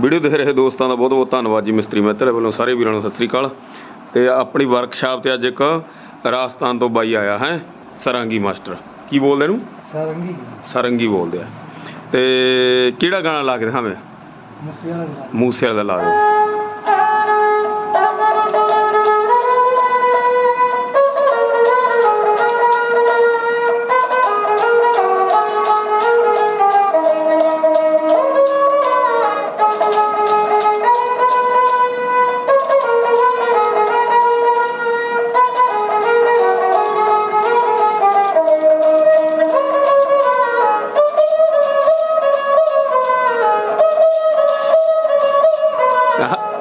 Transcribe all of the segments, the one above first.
Video ਦੇਖ ਰਹੇ ਦੋਸਤਾਂ ਦਾ ਬਹੁਤ ਬਹੁਤ ਧੰਨਵਾਦ ਜੀ ਮਿਸਤਰੀ ਮਿੱਤਰ ਵੱਲੋਂ ਸਾਰੇ ਵੀਰਾਂ ਨੂੰ ਸਤਿ ਸ੍ਰੀ ਅਕਾਲ। ਤੇ ਆਪਣੀ ਵਰਕਸ਼ਾਪ ਤੇ ਅੱਜ ਇੱਕ ਰਾਜਸਥਾਨ ਤੋਂ ਬਾਈ ਆਇਆ ਹੈ ਸਰਾਂਗੀ ਮਾਸਟਰ। ਕੀ ਬੋਲਦੇ ਇਹਨੂੰ? ਸਾਰੰਗੀ। ਸਰੰਗੀ ਬੋਲਦੇ ਆ। ਤੇ ਕਿਹੜਾ ਗਾਣਾ ਲਾ ਕੇ ਦਿਖਾਵੇਂ? ਮੱਸੇ ਵਾਲਾ ਮੂਸੇ ਵਾਲਾ ਲਾ ਦਿਓ। Pak.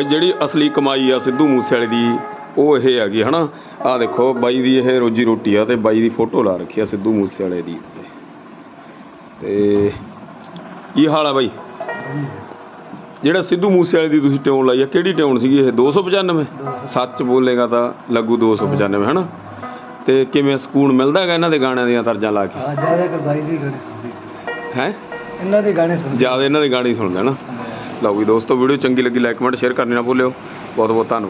ਬਈ ਜਿਹੜੀ ਅਸਲੀ ਕਮਾਈ ਆ ਸਿੱਧੂ ਮੂਸੇਵਾਲੇ ਦੀ ਉਹ ਇਹ ਹੈਗੀ ਹਨਾ? ਆ ਦੇਖੋ ਬਾਈ ਦੀ ਇਹ ਰੋਜੀ ਰੋਟੀ ਆ ਤੇ ਬਾਈ ਦੀ ਫੋਟੋ ਲਾ ਰੱਖੀ ਆ ਸਿੱਧੂ ਮੂਸੇਵਾਲੇ ਦੀ ਉੱਤੇ। ਤੇ ਕੀ ਹਾਲ ਆ ਬਾਈ? ਜਿਹੜਾ ਸਿੱਧੂ ਮੂਸੇਵਾਲੇ ਦੀ ਤੁਸੀਂ ਟਿਊਨ ਲਾਈ ਆ ਕਿਹੜੀ ਟਿਊਨ ਸੀਗੀ ਇਹ? 295 ਸੱਚ ਬੋਲੇਗਾ ਤਾਂ ਲੱਗੂ 295 ਹਨਾ? ਤੇ ਕਿਵੇਂ ਸਕੂਨ ਮਿਲਦਾ ਹੈਗਾ ਇਹਨਾਂ ਦੇ ਗਾਣਿਆਂ ਦੀਆਂ ਤਰਜਾਂ ਲਾ ਕੇ? ਆ ਜ਼ਿਆਦਾ ਕਰ ਬਾਈ ਦੀ ਗਾਣੇ ਸੁਣਦੀ। ਹੈ? ਇਹਨਾਂ ਦੇ ਗਾਣੇ ਸੁਣਦੀ। ਜ਼ਿਆਦਾ ਇਹਨਾਂ ਦੇ ਗਾਣੇ ਹੀ ਸੁਣਦੇ ਨਾ ਲਓ ਵੀ ਦੋਸਤੋ ਵੀਡੀਓ ਚੰਗੀ ਲੱਗੀ ਲਾਈਕ ਕਮੈਂਟ ਸ਼ੇਅਰ ਕਰਨੀ ਨਾ ਭੁੱਲਿਓ। ਬਹੁਤ ਬਹੁਤ ਧੰਨਵਾਦ।